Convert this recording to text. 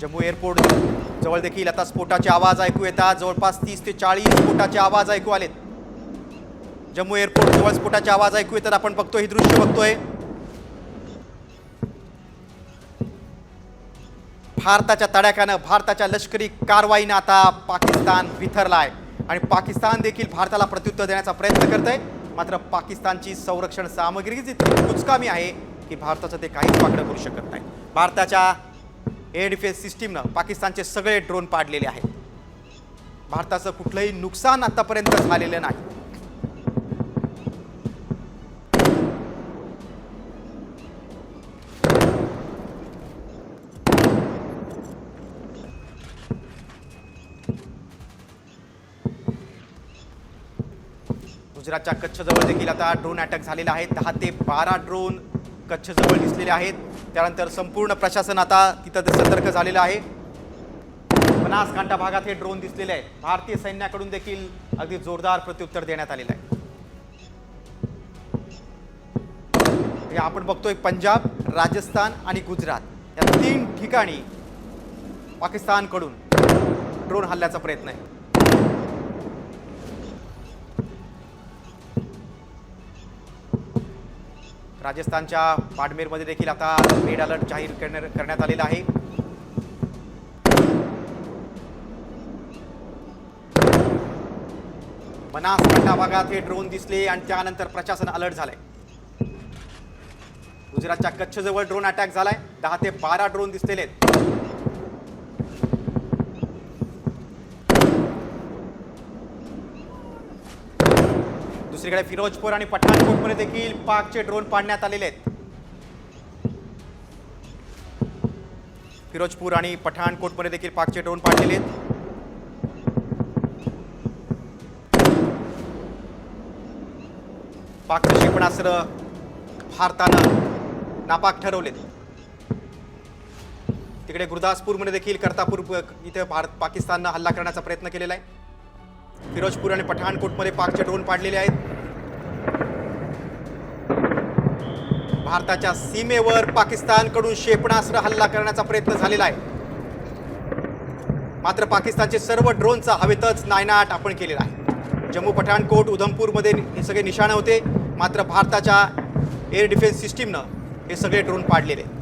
Jammu airport जवळ देखील आता स्फोटाचे आवाज ऐकू येतात. जवळपास तीस ते चाळीस स्फोटाचे आवाज ऐकू आलेत. जम्मू एअरपोर्ट जवळ स्फोटाचे आवाज ऐकू येतात. आपण बघतोय ही दृश्य बघतोय. भारताच्या तडाख्यानं भारताच्या लष्करी कारवाईनं आता पाकिस्तान विथरला आहे आणि पाकिस्तान देखील भारताला प्रत्युत्तर देण्याचा प्रयत्न करत आहे मात्र पाकिस्तानची संरक्षण सामग्री इतकी कुचकामी आहे की भारताचं ते काहीच वाकडं करू शकत नाही. भारताच्या एअर डिफेन्स सिस्टीमनं पाकिस्तानचे सगळे ड्रोन पाडलेले आहेत. भारताचं कुठलंही नुकसान आतापर्यंत झालेलं नाही. गुजरातच्या कच्छजवळ देखील आता ड्रोन अटॅक झालेला आहे. दहा ते बारा ड्रोन कच्छजवळ दिसलेले आहेत. त्यानंतर संपूर्ण प्रशासन आता तिथं सतर्क झालेलं आहे. बनासकांठा भागात हे ड्रोन दिसलेले आहेत. भारतीय सैन्याकडून देखील अगदी जोरदार प्रत्युत्तर देण्यात आलेलं आहे. हे आपण बघतोय पंजाब राजस्थान आणि गुजरात. या तीन ठिकाणी पाकिस्तानकडून ड्रोन हल्ल्याचा प्रयत्न आहे. राजस्थानच्या बाडमेरमध्ये देखील आता रेड अलर्ट जाहीर करण्या- करण्यात आलेला आहे. बनासकांठा भागात हे ड्रोन दिसले आणि त्यानंतर प्रशासन अलर्ट झालंय. गुजरातच्या कच्छजवळ ड्रोन अटॅक झालाय. दहा ते बारा ड्रोन दिसलेले आहेत. दुसरीकडे फिरोजपूर आणि पठाणकोटमध्ये देखील पाकचे ड्रोन पाडण्यात आलेले आहेत. फिरोजपूर आणि पठाणकोटमध्ये देखील पाकचे ड्रोन पाडलेले आहेत. पाकचं क्षेपणास्त्र भारतानं नापाक ठरवलेत. तिकडे गुरदासपूरमध्ये देखील करतापूर इथे भारत पाकिस्ताननं हल्ला करण्याचा प्रयत्न केलेला आहे. फिरोजपूर आणि पठाणकोटमध्ये पाकचे ड्रोन पाडलेले आहेत. भारताच्या सीमेवर पाकिस्तानकडून क्षेपणास्त्र हल्ला करण्याचा प्रयत्न झालेला आहे. मात्र पाकिस्तानचे सर्व ड्रोनचा हवेतच नायनाट आपण केलेला आहे. जम्मू पठाणकोट उधमपूरमध्ये हे सगळे निशाणे होते. मात्र भारताच्या एअर डिफेन्स सिस्टीमनं हे सगळे ड्रोन पाडलेले आहेत.